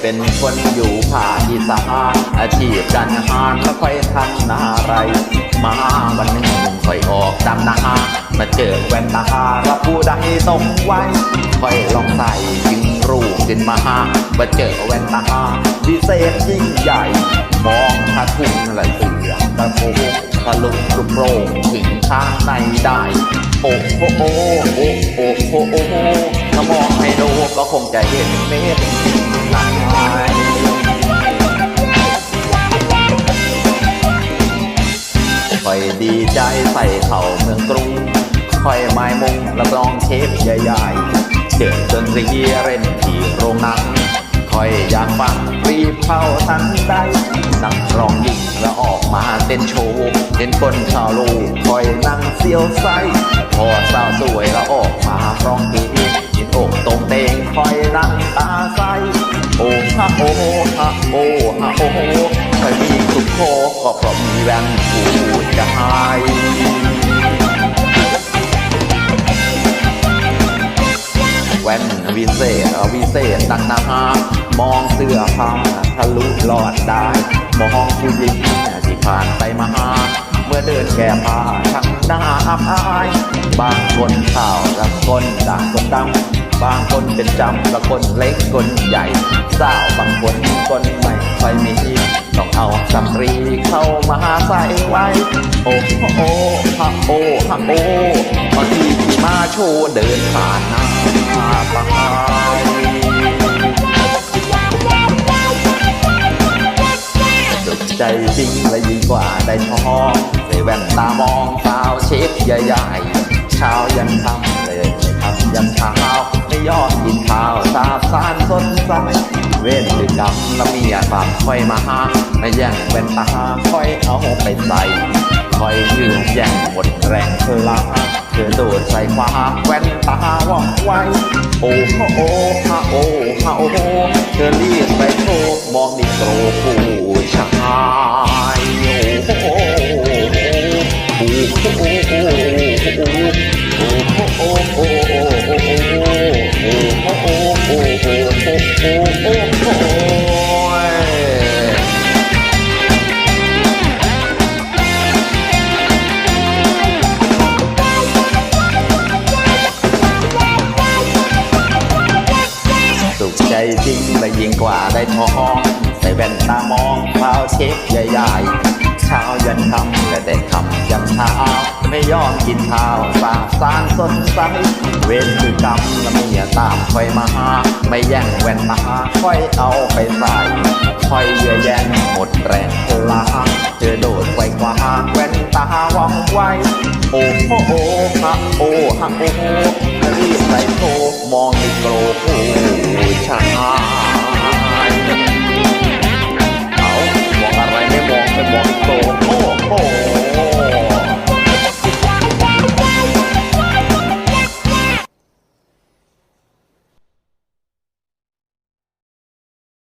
เป็นคนอยู่ผ่าอีสานอาชีพกันหารแล้วค่อยทำนาไร มาวันหนึ่งค่อยออกดำนามาเจอแว่นตาแล้วผู้ใดตกไว้ค่อยลองใส่จึงรู้จึงมาหามาเจอแว่นตาพิเศษยิ่งใหญ่ มองทะทุ่งไหลเสือตะโพทะลุกรุโปร่งถึงข้างในได้โอ้โอ้โอ้โอ้โอ้โอ้ถ้ามองให้ดูก็คงจะเห็นเม็ด คอยดีใจใส่เข่าเมืองกรุงคอยไม้มุงรับรองเชฟใหญ่ๆเดือดจนรีเร่นที่โรงนังคอยอยากฟังรีเข้าทันใดนั่งรองยิงแล้วออกมาเต้นโชว์เต้นคนชาวโลคอยนั่งเซียวไซพอสาวสวยแล้วออกมาร้อง ก็พรมแว่นผู้จะหายแว่นวิเศษวิเศษต่าหามองเสื้อผ้าทะลุหลอดได้ มองผู้หญิงที่ผ่านไปมาเมื่อเดินแก่ผ้าทั้งหน้าอับอาย บางคนขาวและคนด่างคนดำบางคนเป็นจำละคนเล็กคนใหญ่สาวบางคนคนไม่ไฟมีต้อง สำรีเข้ามาใส่ไว้ โอ้โอ้ฮะโอ้ฮะโอ้ตอนที่ขี่มาโชว์เดินผ่านหน้าไปสุดใจจริงและยิ่งกว่าได้ทองใส่แว่นตามองสาวเชฟใหญ่ๆเชาวยันทำเลยทำยันเช้าไม่ยอมกินข้าวสาบสานสดใส ดำละเมียฝากค่อยมาหาไม่แย่งเป็นตาค่อยเอาไปใส่ค่อยยืนแย่งหมดแรงพลาเธอโดดใส่คว้าแว่นตาว่องไวโอ้ฮะโอ้ฮะโอ้ฮะโอ้เธอรีบไปโทรมอกดิโตรผู้ชายโอ้โอ้โอ้โอ้โอ้โอ้โอ้ ว่าได้ทอง ใส่แว่นตามองเท้าเช็คใหญ่ๆเช้ายันค่ำและแต่ค่ำยันเช้า ไม่ยอมกินข้าวสาสางสดใส เวรคือกรรมและเมียตามคอยมาหาไม่แย่งแว่นตาค่อยเอาไปใส่คอยเยื่อแย่งหมดแรงลาเจอโดดไกวกว่าแว่นตาว่องไวโอ้โหโอ้ฮะโอ้ฮะโอ้รีบใส่โทมองในโกรธผู้ชาย